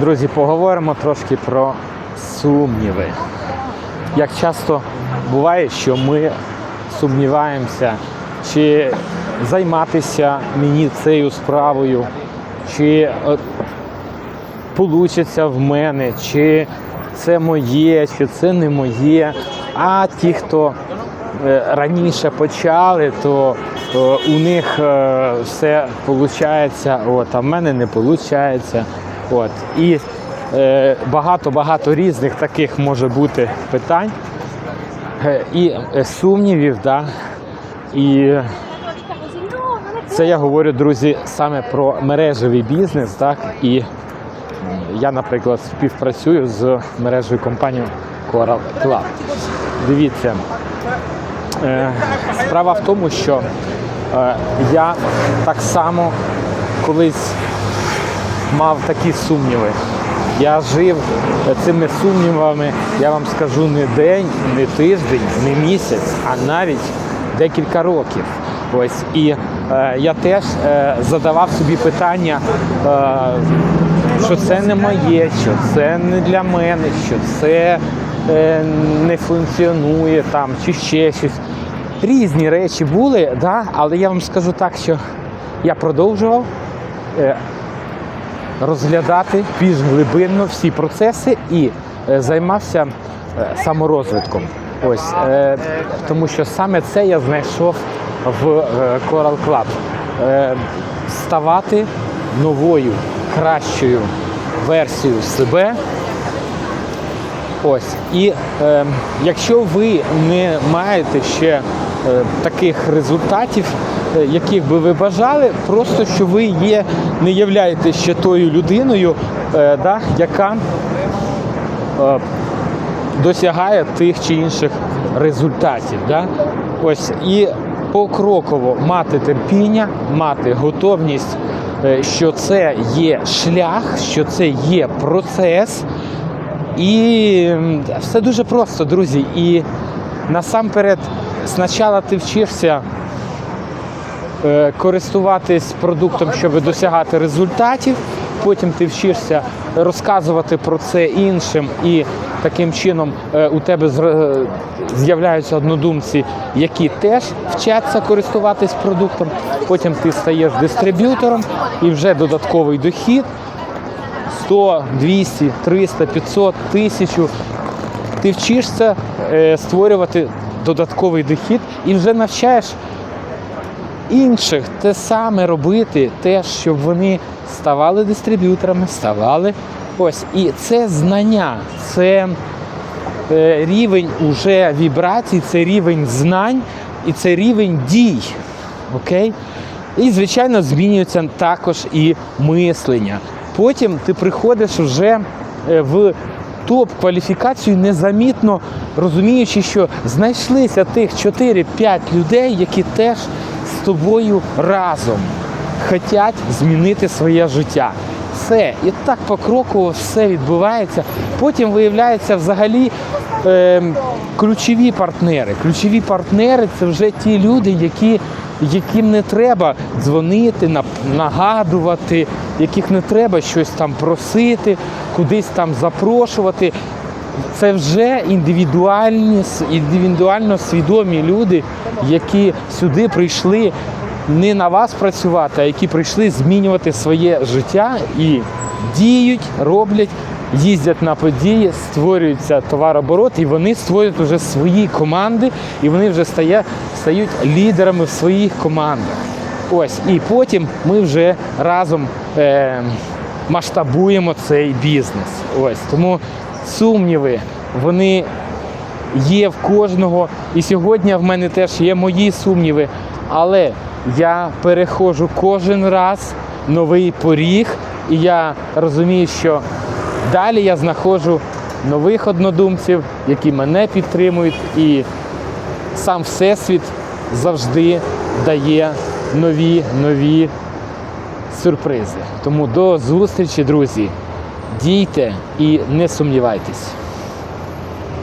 Друзі, поговоримо трошки про сумніви. Як часто буває, що ми сумніваємося, чи займатися мені цією справою, чи вийде в мене, чи це моє, чи це не моє. А ті, хто е, раніше почали, то е, у них е, все виходить, от, а в мене не виходить. От. І е, багато-багато різних таких може бути питань е, і е, сумнівів. Да? І це я говорю, друзі, саме про мережевий бізнес, так? І я, наприклад, співпрацюю з мережею компанією Coral Club. Дивіться, е, справа в тому, що е, я так само колись мав такі сумніви. Я жив цими сумнівами, я вам скажу, не день, не тиждень, не місяць, а навіть декілька років. Ось і е, я теж е, задавав собі питання, е, що це не моє, що це не для мене, що це е, не функціонує там, чи ще щось. Різні речі були, да? але я вам скажу так, що я продовжував е, розглядати більш глибинно всі процеси і е, займався е, саморозвитком. Ось е, тому, що саме це я знайшов в е, Coral Club. Е, ставати новою, кращою версією себе. Ось. І е, якщо ви не маєте ще е, таких результатів, яких би ви бажали, просто що ви є, не являєте ще тою людиною, е, да, яка е, досягає тих чи інших результатів. Да? Ось і покроково мати терпіння, мати готовність, е, що це є шлях, що це є процес. І все дуже просто, друзі. І насамперед, спочатку ти вчишся е, користуватись продуктом, щоб досягати результатів. Потім ти вчишся розказувати про це іншим, і таким чином е, у тебе з'являються однодумці, які теж вчаться користуватись продуктом. Потім ти стаєш дистриб'ютором і вже додатковий дохід 100, 200, 300, 500, 1000. Ти вчишся е, створювати додатковий дохід і вже навчаєш інших те саме робити, те, щоб вони ставали дистриб'юторами, ставали. Ось. І це знання, це е, рівень уже вібрацій, це рівень знань і це рівень дій. Окей? І, звичайно, змінюється також і мислення. Потім ти приходиш вже е, в топ-кваліфікацію незамітно розуміючи, що знайшлися тих 4-5 людей, які теж з тобою разом хочуть змінити своє життя. Все. І так покроково все відбувається. Потім виявляється взагалі е, ключові партнери. Ключові партнери це вже ті люди, які, яким не треба дзвонити, нагадувати, яких не треба щось там просити, кудись там запрошувати. Це вже індивідуальні, індивідуально свідомі люди, які сюди прийшли не на вас працювати, а які прийшли змінювати своє життя і діють, роблять, їздять на події, створюється товарооборот, і вони створюють вже свої команди, і вони вже стає, стають лідерами в своїх командах. Ось, і потім ми вже разом е, масштабуємо цей бізнес. Ось тому сумніви, вони є в кожного. І сьогодні в мене теж є мої сумніви. Але я переходжу кожен раз новий поріг, і я розумію, що далі я знаходжу нових однодумців, які мене підтримують, і сам Всесвіт завжди дає нові нові сюрпризи. Тому до зустрічі, друзі. Дійте і не сумнівайтесь.